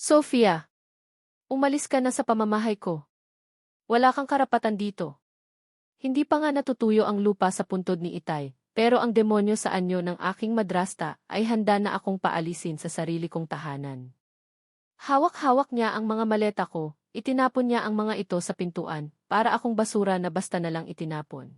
Sofia, umalis ka na sa pamamahay ko. Wala kang karapatan dito. Hindi pa nga natutuyo ang lupa sa puntod ni Itay, pero ang demonyo sa anyo ng aking madrasta ay handa na akong paalisin sa sarili kong tahanan. Hawak-hawak niya ang mga maleta ko, itinapon niya ang mga ito sa pintuan, para akong basura na basta na lang itinapon.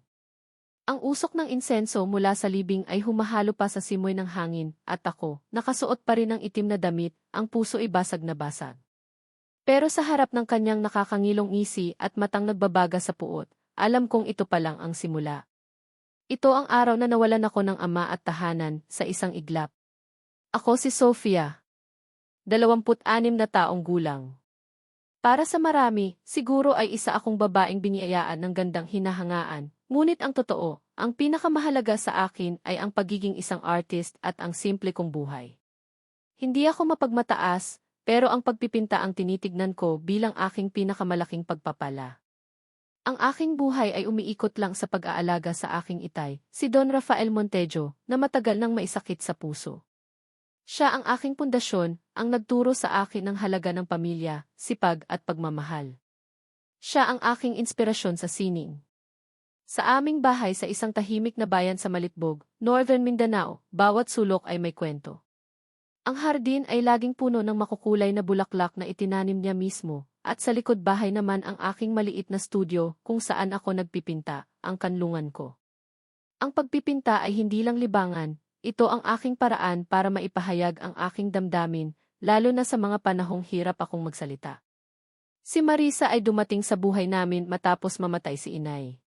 Ang usok ng insenso mula sa libing ay humahalo pa sa simoy ng hangin, at ako, nakasuot pa rin ng itim na damit, ang puso ay basag na basag. Pero sa harap ng kanyang nakakangilong ngisi at matang nagbabaga sa puot, alam kong ito pa lang ang simula. Ito ang araw na nawalan ako ng ama at tahanan sa isang iglap. Ako si Sofia. 26 na taong gulang. Para sa marami, siguro ay isa akong babaeng biniyayaan ng gandang hinahangaan, ngunit ang totoo, ang pinakamahalaga sa akin ay ang pagiging isang artist at ang simple kong buhay. Hindi ako mapagmataas, pero ang pagpipinta ang tinitignan ko bilang aking pinakamalaking pagpapala. Ang aking buhay ay umiikot lang sa pag-aalaga sa aking itay, si Don Rafael Montejo, na matagal nang maisakit sa puso. Siya ang aking pundasyon, ang nagturo sa akin ng halaga ng pamilya, sipag at pagmamahal. Siya ang aking inspirasyon sa sining. Sa aming bahay sa isang tahimik na bayan sa Malitbog, Northern Mindanao, bawat sulok ay may kwento. Ang hardin ay laging puno ng makukulay na bulaklak na itinanim niya mismo, at sa likod bahay naman ang aking maliit na studio kung saan ako nagpipinta, ang kanlungan ko. Ang pagpipinta ay hindi lang libangan, ito ang aking paraan para maipahayag ang aking damdamin, lalo na sa mga panahong hirap akong magsalita. Si Marisa ay dumating sa buhay namin matapos mamatay si inay.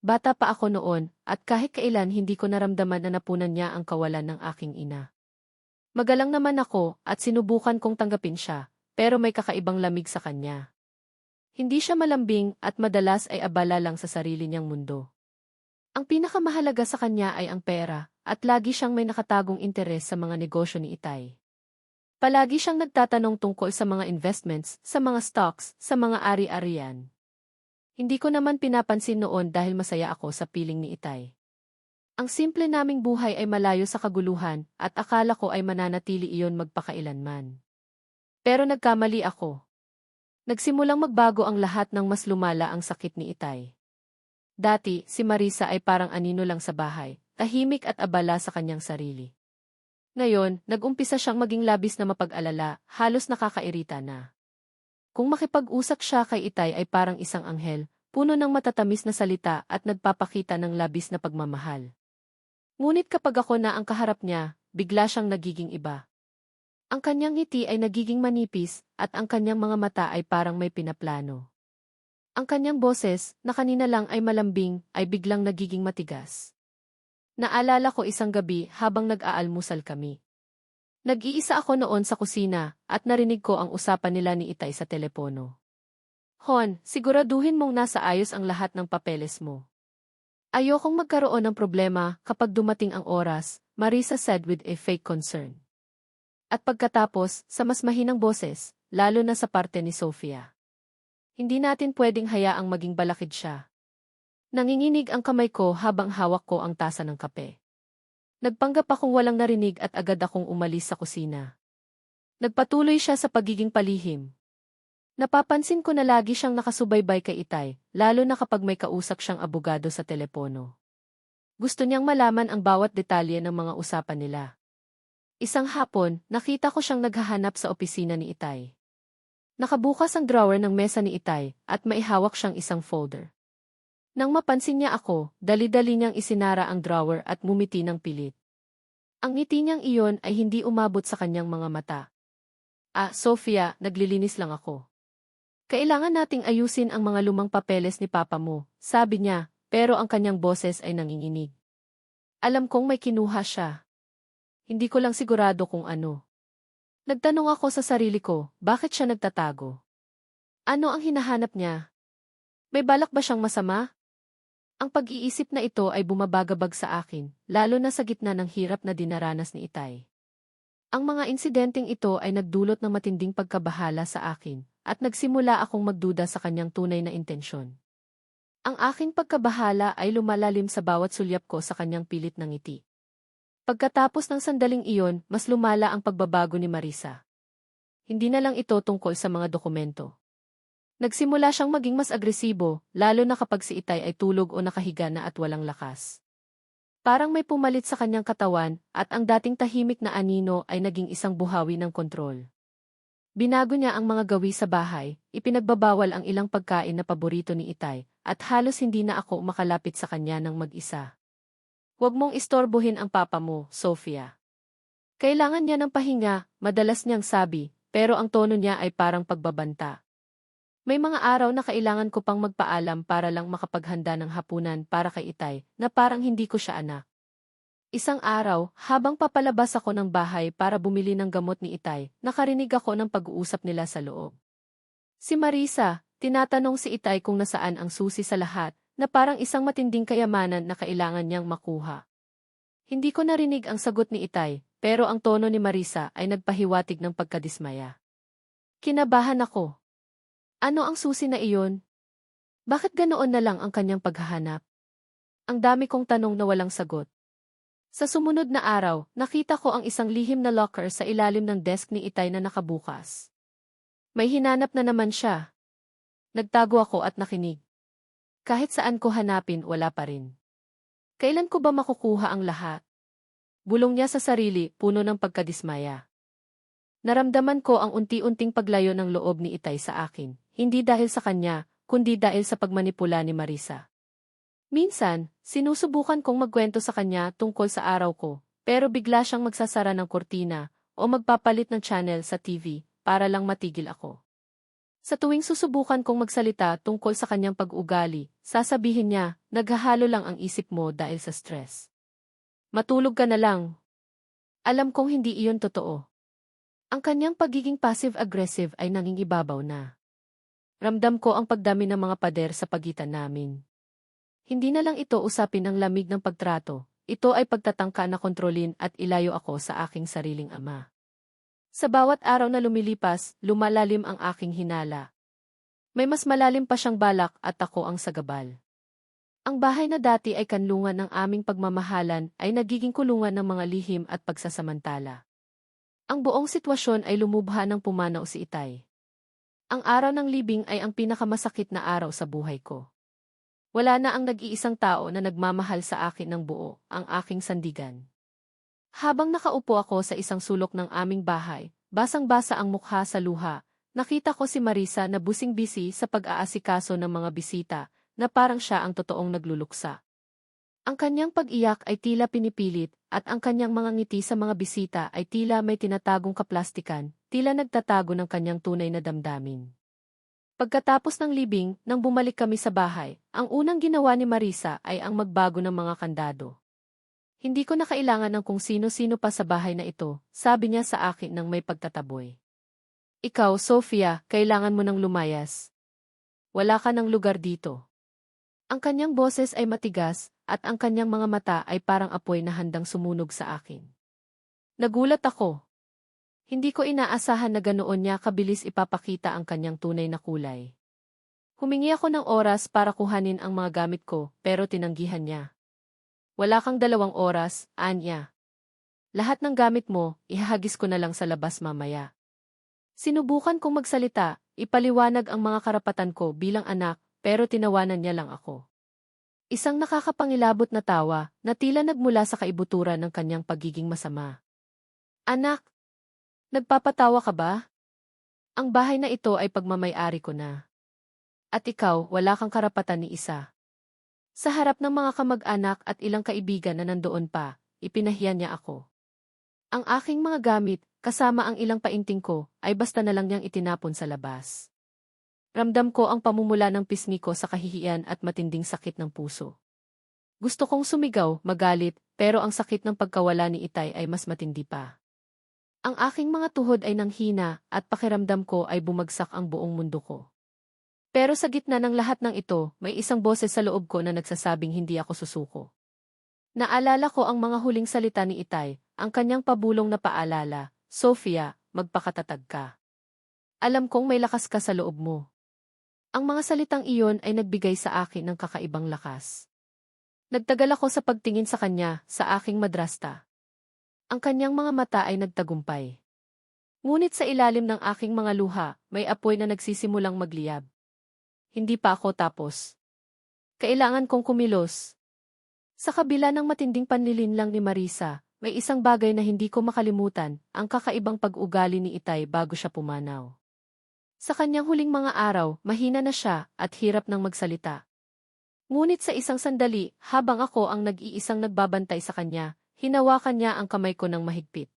Bata pa ako noon, at kahit kailan hindi ko naramdaman na napunan niya ang kawalan ng aking ina. Magalang naman ako, at sinubukan kong tanggapin siya, pero may kakaibang lamig sa kanya. Hindi siya malambing at madalas ay abala lang sa sarili niyang mundo. Ang pinakamahalaga sa kanya ay ang pera, at lagi siyang may nakatagong interes sa mga negosyo ni Itay. Palagi siyang nagtatanong tungkol sa mga investments, sa mga stocks, sa mga ari-arian. Hindi ko naman pinapansin noon dahil masaya ako sa piling ni Itay. Ang simple naming buhay ay malayo sa kaguluhan at akala ko ay mananatili iyon magpakailanman. Pero nagkamali ako. Nagsimulang magbago ang lahat ng mas lumala ang sakit ni Itay. Dati, si Marisa ay parang anino lang sa bahay, tahimik at abala sa kanyang sarili. Ngayon, nag-umpisa siyang maging labis na mapag-alala, halos nakakairita na. Kung makipag-usap siya kay Itay ay parang isang anghel, puno ng matatamis na salita at nagpapakita ng labis na pagmamahal. Ngunit kapag ako na ang kaharap niya, bigla siyang nagiging iba. Ang kanyang ngiti ay nagiging manipis, at ang kanyang mga mata ay parang may pinaplano. Ang kanyang boses, na kanina lang ay malambing, ay biglang nagiging matigas. Naalala ko isang gabi habang nag-aalmusal kami. Nag-iisa ako noon sa kusina at narinig ko ang usapan nila ni Itay sa telepono. Hon, siguraduhin mong nasa ayos ang lahat ng papeles mo. Ayokong magkaroon ng problema kapag dumating ang oras, Marisa said with a fake concern. At pagkatapos, sa mas mahinang boses, lalo na sa parte ni Sofia. Hindi natin pwedeng hayaang maging balakid siya. Nanginginig ang kamay ko habang hawak ko ang tasa ng kape. Nagpanggap akong walang narinig at agad akong umalis sa kusina. Nagpatuloy siya sa pagiging palihim. Napapansin ko na lagi siyang nakasubaybay kay Itay, lalo na kapag may kausap siyang abogado sa telepono. Gusto niyang malaman ang bawat detalye ng mga usapan nila. Isang hapon, nakita ko siyang naghahanap sa opisina ni Itay. Nakabukas ang drawer ng mesa ni Itay at maihawak siyang isang folder. Nang mapansin niya ako, dali-dali niyang isinara ang drawer at mumiti ng pilit. Ang ngiti niyang iyon ay hindi umabot sa kanyang mga mata. Ah, Sofia, naglilinis lang ako. Kailangan nating ayusin ang mga lumang papeles ni Papa mo, sabi niya, pero ang kanyang boses ay nanginginig. Alam kong may kinuha siya. Hindi ko lang sigurado kung ano. Nagtanong ako sa sarili ko, bakit siya nagtatago? Ano ang hinahanap niya? May balak ba siyang masama? Ang pag-iisip na ito ay bumabagabag sa akin, lalo na sa gitna ng hirap na dinaranas ni Itay. Ang mga insidenteng ito ay nagdulot ng matinding pagkabahala sa akin, at nagsimula akong magduda sa kanyang tunay na intensyon. Ang aking pagkabahala ay lumalalim sa bawat sulyap ko sa kanyang pilit ng ngiti. Pagkatapos ng sandaling iyon, mas lumala ang pagbabago ni Marisa. hindi na lang ito tungkol sa mga dokumento. Nagsimula siyang maging mas agresibo, lalo na kapag si Itay ay tulog o nakahiga na at walang lakas. Parang may pumalit sa kanyang katawan at ang dating tahimik na anino ay naging isang buhawi ng kontrol. Binago niya ang mga gawi sa bahay, ipinagbabawal ang ilang pagkain na paborito ni Itay, at halos hindi na ako makalapit sa kanya ng mag-isa. Huwag mong istorbohin ang papa mo, Sofia. Kailangan niya ng pahinga, madalas niyang sabi, pero ang tono niya ay parang pagbabanta. May mga araw na kailangan ko pang magpaalam para lang makapaghanda ng hapunan para kay Itay, na parang hindi ko siya anak. Isang araw, habang papalabas ako ng bahay para bumili ng gamot ni Itay, nakarinig ako ng pag-uusap nila sa loob. Si Marisa, tinatanong si Itay kung nasaan ang susi sa lahat, na parang isang matinding kayamanan na kailangan niyang makuha. Hindi ko narinig ang sagot ni Itay, pero ang tono ni Marisa ay nagpahiwatig ng pagkadismaya. Kinabahan ako. Ano ang susi na iyon? Bakit ganoon na lang ang kanyang paghahanap? Ang dami kong tanong na walang sagot. Sa sumunod na araw, nakita ko ang isang lihim na locker sa ilalim ng desk ni Itay na nakabukas. May hinanap na naman siya. Nagtago ako at nakinig. Kahit saan ko hanapin, wala pa rin. Kailan ko ba makukuha ang lahat? Bulong niya sa sarili, puno ng pagkadismaya. Naramdaman ko ang unti-unting paglayo ng loob ni Itay sa akin, hindi dahil sa kanya, kundi dahil sa pagmanipula ni Marisa. Minsan, sinusubukan kong magkwento sa kanya tungkol sa araw ko, pero bigla siyang magsasara ng kortina o magpapalit ng channel sa TV para lang matigil ako. Sa tuwing susubukan kong magsalita tungkol sa kanyang pag-ugali, sasabihin niya, naghahalo lang ang isip mo dahil sa stress. Matulog ka na lang. Alam kong hindi iyon totoo. Ang kanyang pagiging passive-aggressive ay nangingibabaw na. Ramdam ko ang pagdami ng mga pader sa pagitan namin. Hindi na lang ito usapin ng lamig ng pagtrato, ito ay pagtatangka na kontrolin at ilayo ako sa aking sariling ama. Sa bawat araw na lumilipas, lumalalim ang aking hinala. May mas malalim pa siyang balak at ako ang sagabal. Ang bahay na dati ay kanlungan ng aming pagmamahalan ay nagiging kulungan ng mga lihim at pagsasamantala. Ang buong sitwasyon ay lumubha ng pumanaw si Itay. Ang araw ng libing ay ang pinakamasakit na araw sa buhay ko. Wala na ang nag-iisang tao na nagmamahal sa akin ng buo, ang aking sandigan. Habang nakaupo ako sa isang sulok ng aming bahay, basang-basa ang mukha sa luha, nakita ko si Marisa na busing-bisi sa pag-aasikaso ng mga bisita, na parang siya ang totoong nagluluksa. Ang kanyang pag-iyak ay tila pinipilit, at ang kanyang mga ngiti sa mga bisita ay tila may tinatagong kaplastikan, tila nagtatago ng kanyang tunay na damdamin. Pagkatapos ng libing, nang bumalik kami sa bahay, ang unang ginawa ni Marisa ay ang magbago ng mga kandado. Hindi ko na kailangan ng kung sino-sino pa sa bahay na ito, sabi niya sa akin nang may pagtataboy. Ikaw, Sofia, kailangan mo ng lumayas. Wala ka ng lugar dito. Ang kanyang boses ay matigas, at ang kanyang mga mata ay parang apoy na handang sumunog sa akin. Nagulat ako. Hindi ko inaasahan na ganoon niya kabilis ipapakita ang kanyang tunay na kulay. Humingi ako ng oras para kuhanin ang mga gamit ko, pero tinanggihan niya. Wala kang dalawang oras, Anya. Lahat ng gamit mo, ihahagis ko na lang sa labas mamaya. Sinubukan kong magsalita, ipaliwanag ang mga karapatan ko bilang anak, pero tinawanan niya lang ako. Isang nakakapangilabot na tawa, na tila nagmula sa kaibuturan ng kanyang pagiging masama. Anak, Nagpapatawa ka ba? Ang bahay na ito ay pagmamayari ko na. At ikaw, wala kang karapatan ni isa. Sa harap ng mga kamag-anak at ilang kaibigan na nandoon pa, ipinahiya niya ako. Ang aking mga gamit, kasama ang ilang painting ko, ay basta na lang niyang itinapon sa labas. Ramdam ko ang pamumula ng pisngi ko sa kahihiyan at matinding sakit ng puso. Gusto kong sumigaw, magalit, pero ang sakit ng pagkawala ni Itay ay mas matindi pa. Ang aking mga tuhod ay nanghina at pakiramdam ko ay bumagsak ang buong mundo ko. Pero sa gitna ng lahat ng ito, may isang boses sa loob ko na nagsasabing hindi ako susuko. Naalala ko ang mga huling salita ni Itay, ang kanyang pabulong na paalala, Sofia, magpakatatag ka. Alam kong may lakas ka sa loob mo. Ang mga salitang iyon ay nagbigay sa akin ng kakaibang lakas. Nagtagal ako sa pagtingin sa kanya, sa aking madrasta. Ang kanyang mga mata ay nagtagumpay. Ngunit sa ilalim ng aking mga luha, may apoy na nagsisimulang magliyab. Hindi pa ako tapos. Kailangan kong kumilos. Sa kabila ng matinding panlilinlang ni Marisa, may isang bagay na hindi ko makalimutan, ang kakaibang pag-ugali ni Itay bago siya pumanaw. Sa kanyang huling mga araw, mahina na siya at hirap ng magsalita. Ngunit sa isang sandali, habang ako ang nag-iisang nagbabantay sa kanya, hinawakan niya ang kamay ko ng mahigpit.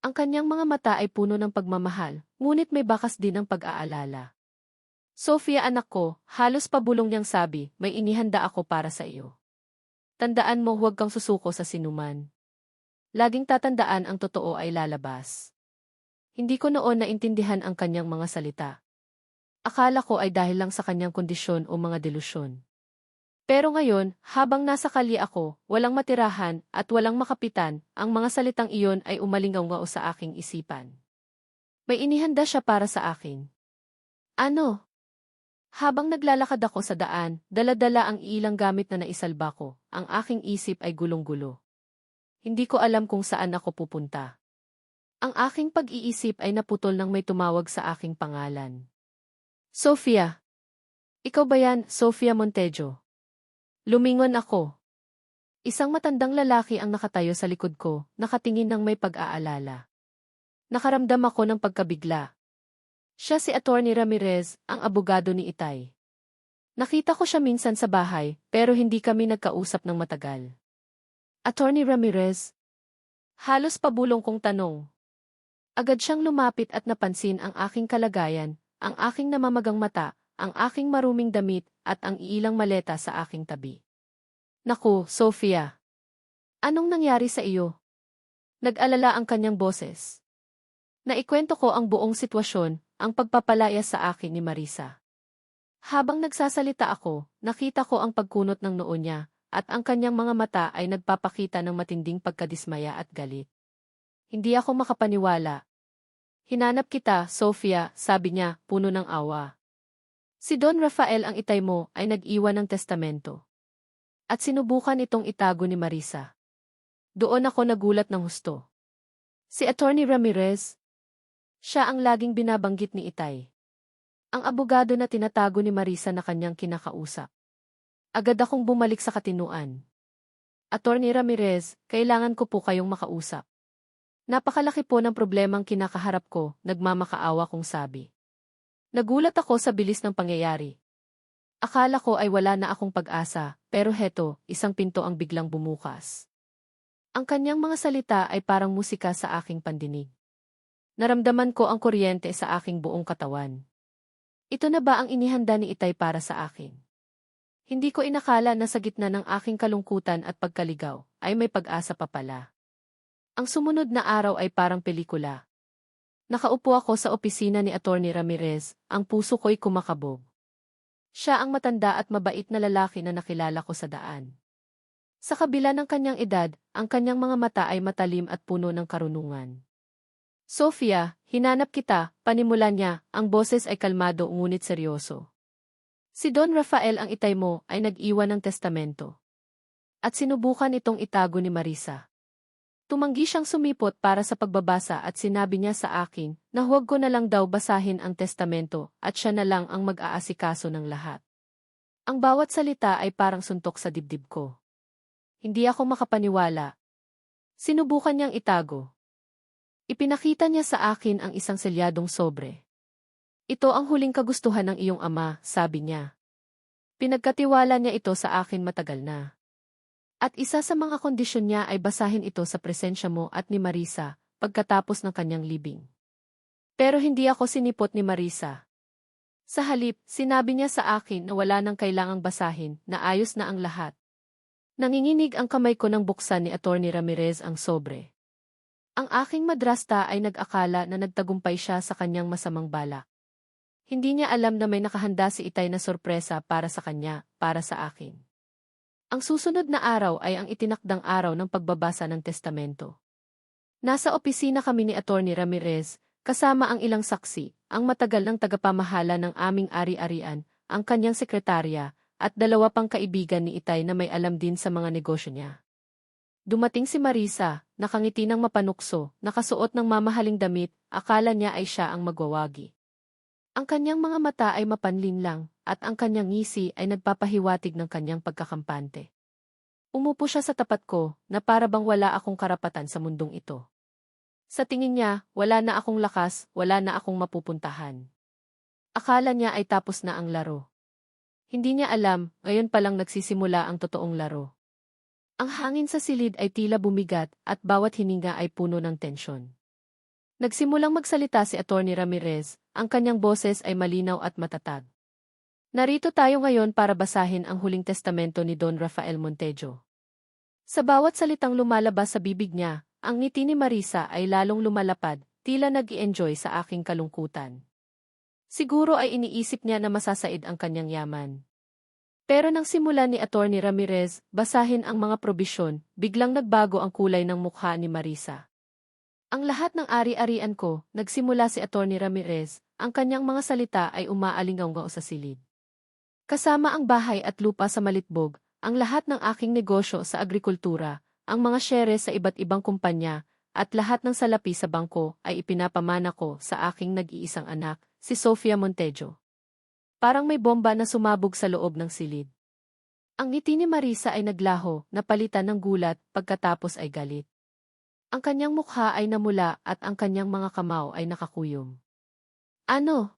Ang kanyang mga mata ay puno ng pagmamahal, ngunit may bakas din ng pag-aalala. Sofia anak ko, halos pabulong niyang sabi, may inihanda ako para sa iyo. Tandaan mo huwag kang susuko sa sinuman. Laging tatandaan ang totoo ay lalabas. Hindi ko noon naintindihan ang kanyang mga salita. Akala ko ay dahil lang sa kanyang kondisyon o mga delusyon. Pero ngayon, habang nasa kalye ako, walang matirahan at walang makapitan, ang mga salitang iyon ay umalingaw sa aking isipan. May inihanda siya para sa akin. Ano? Habang naglalakad ako sa daan, daladala ang ilang gamit na naisalba ko, ang aking isip ay gulong-gulo. Hindi ko alam kung saan ako pupunta. Ang aking pag-iisip ay naputol nang may tumawag sa aking pangalan. Sofia. Ikaw ba yan, Sofia Montejo? Lumingon ako. Isang matandang lalaki ang nakatayo sa likod ko, nakatingin ng may pag-aalala. Nakaramdam ako ng pagkabigla. Siya si Attorney Ramirez, ang abogado ni Itay. Nakita ko siya minsan sa bahay, pero hindi kami nagkausap ng matagal. Attorney Ramirez. Halos pabulong kong tanong. Agad siyang lumapit at napansin ang aking kalagayan, ang aking namamagang mata, ang aking maruming damit, at ang iilang maleta sa aking tabi. Naku, Sophia. Anong nangyari sa iyo? Nag-alala ang kanyang boses. Naikwento ko ang buong sitwasyon, ang pagpapalaya sa akin ni Marisa. Habang nagsasalita ako, nakita ko ang pagkunot ng noo niya, at ang kanyang mga mata ay nagpapakita ng matinding pagkadismaya at galit. Hindi ako makapaniwala. Hinanap kita, Sofia, sabi niya, puno ng awa. Si Don Rafael ang itay mo ay nag-iwan ng testamento. At sinubukan itong itago ni Marisa. Doon ako nagulat ng husto. Si Attorney Ramirez, siya ang laging binabanggit ni Itay. Ang abogado na tinatago ni Marisa na kanyang kinakausap. Agad akong bumalik sa katinuan. Attorney Ramirez, kailangan ko po kayong makausap. Napakalaki po ng problemang kinakaharap ko, nagmamakaawa kong sabi. Nagulat ako sa bilis ng pangyayari. Akala ko ay wala na akong pag-asa, pero heto, isang pinto ang biglang bumukas. Ang kanyang mga salita ay parang musika sa aking pandinig. Naramdaman ko ang kuryente sa aking buong katawan. Ito na ba ang inihanda ni Itay para sa akin? Hindi ko inakala na sa gitna ng aking kalungkutan at pagkaligaw, ay may pag-asa pa pala. Ang sumunod na araw ay parang pelikula. Nakaupo ako sa opisina ni Attorney Ramirez, ang puso ko'y kumakabog. Siya ang matanda at mabait na lalaki na nakilala ko sa daan. Sa kabila ng kanyang edad, ang kanyang mga mata ay matalim at puno ng karunungan. Sofia, hinanap kita, panimula niya, ang boses ay kalmado ngunit seryoso. Si Don Rafael ang itay mo ay nag-iwan ng testamento. At sinubukan itong itago ni Marisa. Tumanggi siyang sumipot para sa pagbabasa at sinabi niya sa akin na huwag ko na lang daw basahin ang testamento at siya na lang ang mag-aasikaso ng lahat. Ang bawat salita ay parang suntok sa dibdib ko. Hindi ako makapaniwala. Sinubukan niyang itago. Ipinakita niya sa akin ang isang selyadong sobre. Ito ang huling kagustuhan ng iyong ama, sabi niya. Pinagkatiwala niya ito sa akin matagal na. At isa sa mga kondisyon niya ay basahin ito sa presensya mo at ni Marisa, pagkatapos ng kanyang libing. Pero hindi ako sinipot ni Marisa. Sa halip, sinabi niya sa akin na wala nang kailangang basahin, na ayos na ang lahat. Nanginginig ang kamay ko ng buksan ni Attorney Ramirez ang sobre. Ang aking madrasta ay nag-akala na nagtagumpay siya sa kanyang masamang balak. Hindi niya alam na may nakahanda si Itay na sorpresa para sa kanya, para sa akin. Ang susunod na araw ay ang itinakdang araw ng pagbabasa ng testamento. Nasa opisina kami ni Attorney Ramirez, kasama ang ilang saksi, ang matagal ng tagapamahala ng aming ari-arian, ang kanyang sekretarya, at dalawa pang kaibigan ni Itay na may alam din sa mga negosyo niya. Dumating si Marisa, nakangiti ng mapanukso, nakasuot ng mamahaling damit, akala niya ay siya ang magwawagi. Ang kanyang mga mata ay mapanlin lang, at ang kanyang ngisi ay nagpapahiwatig ng kanyang pagkakampante. Umupo siya sa tapat ko, na para bang wala akong karapatan sa mundong ito. Sa tingin niya, wala na akong lakas, wala na akong mapupuntahan. Akala niya ay tapos na ang laro. Hindi niya alam, ngayon palang nagsisimula ang totoong laro. Ang hangin sa silid ay tila bumigat at bawat hininga ay puno ng tensyon. Nagsimulang magsalita si Attorney Ramirez, ang kanyang boses ay malinaw at matatag. Narito tayo ngayon para basahin ang huling testamento ni Don Rafael Montejo. Sa bawat salitang lumalabas sa bibig niya, ang ngiti ni Marisa ay lalong lumalapad, tila nag enjoy sa aking kalungkutan. Siguro ay iniisip niya na masasaid ang kanyang yaman. Pero nang simula ni Attorney Ramirez basahin ang mga probisyon, biglang nagbago ang kulay ng mukha ni Marisa. Ang lahat ng ari-arian ko, nagsimula si Attorney Ramirez, ang kanyang mga salita ay umaalingaw sa silid. Kasama ang bahay at lupa sa Malitbog, ang lahat ng aking negosyo sa agrikultura, ang mga shares sa iba't ibang kumpanya, at lahat ng salapi sa bangko ay ipinapamana ko sa aking nag-iisang anak, si Sofia Montejo. Parang may bomba na sumabog sa loob ng silid. Ang ngiti ni Marisa ay naglaho, napalitan ng gulat, pagkatapos ay galit. Ang kanyang mukha ay namula at ang kanyang mga kamao ay nakakuyom. Ano?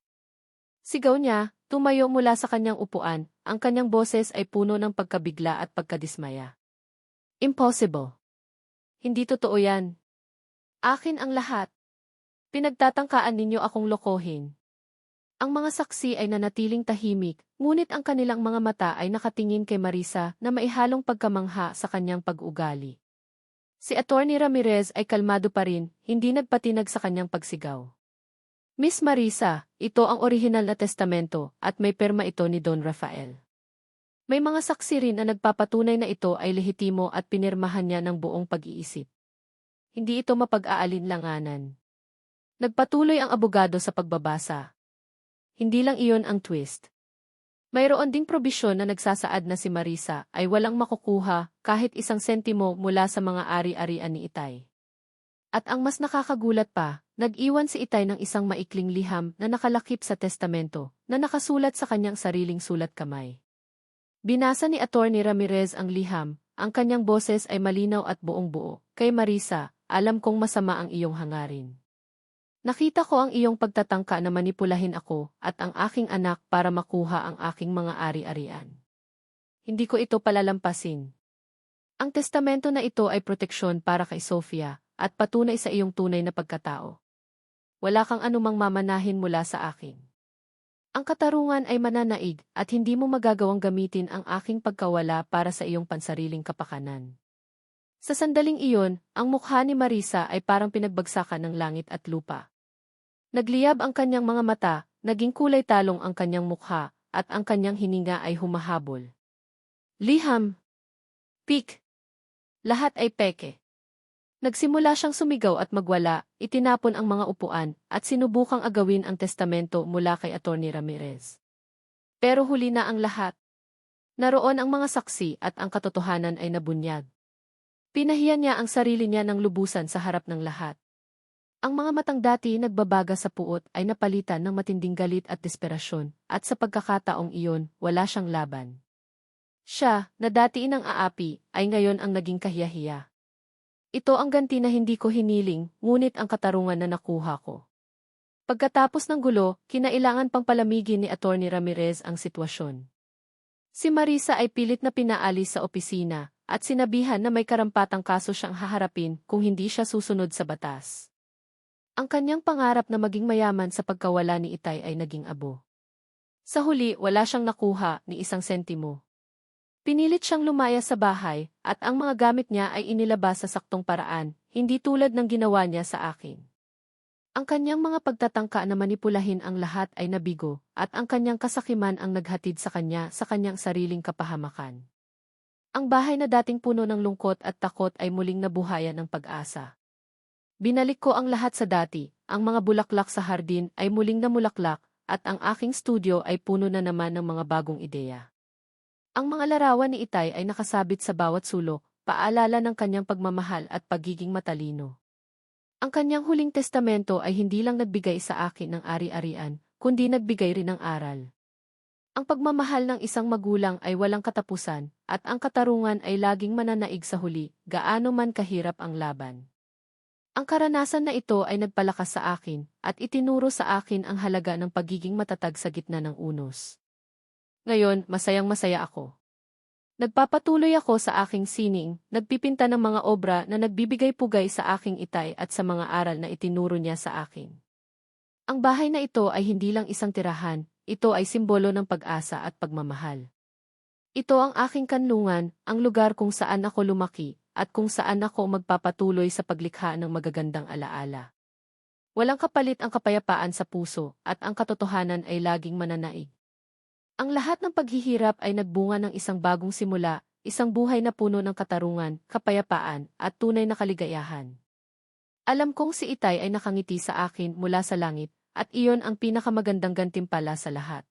Sigaw niya, tumayo mula sa kanyang upuan, ang kanyang boses ay puno ng pagkabigla at pagkadismaya. Impossible. Hindi totoo yan. Akin ang lahat. Pinagtatangkaan ninyo akong lokohin. Ang mga saksi ay nanatiling tahimik, ngunit ang kanilang mga mata ay nakatingin kay Marisa na maihalong pagkamangha sa kanyang pag-ugali. Si Attorney Ramirez ay kalmado pa rin, hindi nagpatinag sa kanyang pagsigaw. Miss Marisa, ito ang orihinal na testamento at may perma ito ni Don Rafael. May mga saksi rin na nagpapatunay na ito ay lehitimo at pinirmahan niya ng buong pag-iisip. Hindi ito mapag-aalinlanganan. Nagpatuloy ang abogado sa pagbabasa, hindi lang iyon ang twist. Mayroon ding probisyon na nagsasaad na si Marisa ay walang makukuha kahit isang sentimo mula sa mga ari-arian ni Itay. At ang mas nakakagulat pa, nag-iwan si Itay ng isang maikling liham na nakalakip sa testamento na nakasulat sa kanyang sariling sulat kamay. Binasa ni Attorney Ramirez ang liham, ang kanyang boses ay malinaw at buong buo. Kay Marisa, alam kong masama ang iyong hangarin. Nakita ko ang iyong pagtatangka na manipulahin ako at ang aking anak para makuha ang aking mga ari-arian. Hindi ko ito palalampasin. Ang testamento na ito ay proteksyon para kay Sofia at patunay sa iyong tunay na pagkatao. Wala kang anumang mamanahin mula sa akin. Ang katarungan ay mananaig at hindi mo magagawang gamitin ang aking pagkawala para sa iyong pansariling kapakanan. Sa sandaling iyon, ang mukha ni Marisa ay parang pinagbagsakan ng langit at lupa. Nagliyab ang kanyang mga mata, naging kulay talong ang kanyang mukha, at ang kanyang hininga ay humahabol. Liham. Pik. Lahat ay peke. Nagsimula siyang sumigaw at magwala, itinapon ang mga upuan, at sinubukang agawin ang testamento mula kay Atty. Ramirez. Pero huli na ang lahat. Naroon ang mga saksi at ang katotohanan ay nabunyag. Pinahiyan niya ang sarili niya ng lubusan sa harap ng lahat. Ang mga matang dati nagbabaga sa puot ay napalitan ng matinding galit at desperasyon, at sa pagkakataong iyon, wala siyang laban. Siya, na dati inang aapi, ay ngayon ang naging kahiyahiya. Ito ang ganti na hindi ko hiniling, ngunit ang katarungan na nakuha ko. Pagkatapos ng gulo, kinailangan pang palamigin ni Attorney Ramirez ang sitwasyon. Si Marisa ay pilit na pinaalis sa opisina, at sinabihan na may karampatang kaso siyang haharapin kung hindi siya susunod sa batas. Ang kanyang pangarap na maging mayaman sa pagkawala ni Itay ay naging abo. Sa huli, wala siyang nakuha ni isang sentimo. Pinilit siyang lumaya sa bahay, at ang mga gamit niya ay inilabas sa saktong paraan, hindi tulad ng ginawa niya sa akin. Ang kanyang mga pagtatangka na manipulahin ang lahat ay nabigo, at ang kanyang kasakiman ang naghatid sa kanya sa kanyang sariling kapahamakan. Ang bahay na dating puno ng lungkot at takot ay muling nabuhayan ng pag-asa. Binalik ko ang lahat sa dati, ang mga bulaklak sa hardin ay muling namulaklak, at ang aking studio ay puno na naman ng mga bagong ideya. Ang mga larawan ni Itay ay nakasabit sa bawat sulok, paalala ng kanyang pagmamahal at pagiging matalino. Ang kanyang huling testamento ay hindi lang nagbigay sa akin ng ari-arian, kundi nagbigay rin ng aral. Ang pagmamahal ng isang magulang ay walang katapusan, at ang katarungan ay laging mananaig sa huli, gaano man kahirap ang laban. Ang karanasan na ito ay nagpalakas sa akin, at itinuro sa akin ang halaga ng pagiging matatag sa gitna ng unos. Ngayon, masayang masaya ako. Nagpapatuloy ako sa aking sining, nagpipinta ng mga obra na nagbibigay pugay sa aking itay at sa mga aral na itinuro niya sa akin. Ang bahay na ito ay hindi lang isang tirahan, ito ay simbolo ng pag-asa at pagmamahal. Ito ang aking kanlungan, ang lugar kung saan ako lumaki, at kung saan ako magpapatuloy sa paglikha ng magagandang alaala. Walang kapalit ang kapayapaan sa puso, at ang katotohanan ay laging mananaig. Ang lahat ng paghihirap ay nagbunga ng isang bagong simula, isang buhay na puno ng katarungan, kapayapaan, at tunay na kaligayahan. Alam kong si Itay ay nakangiti sa akin mula sa langit, at iyon ang pinakamagandang gantimpala sa lahat.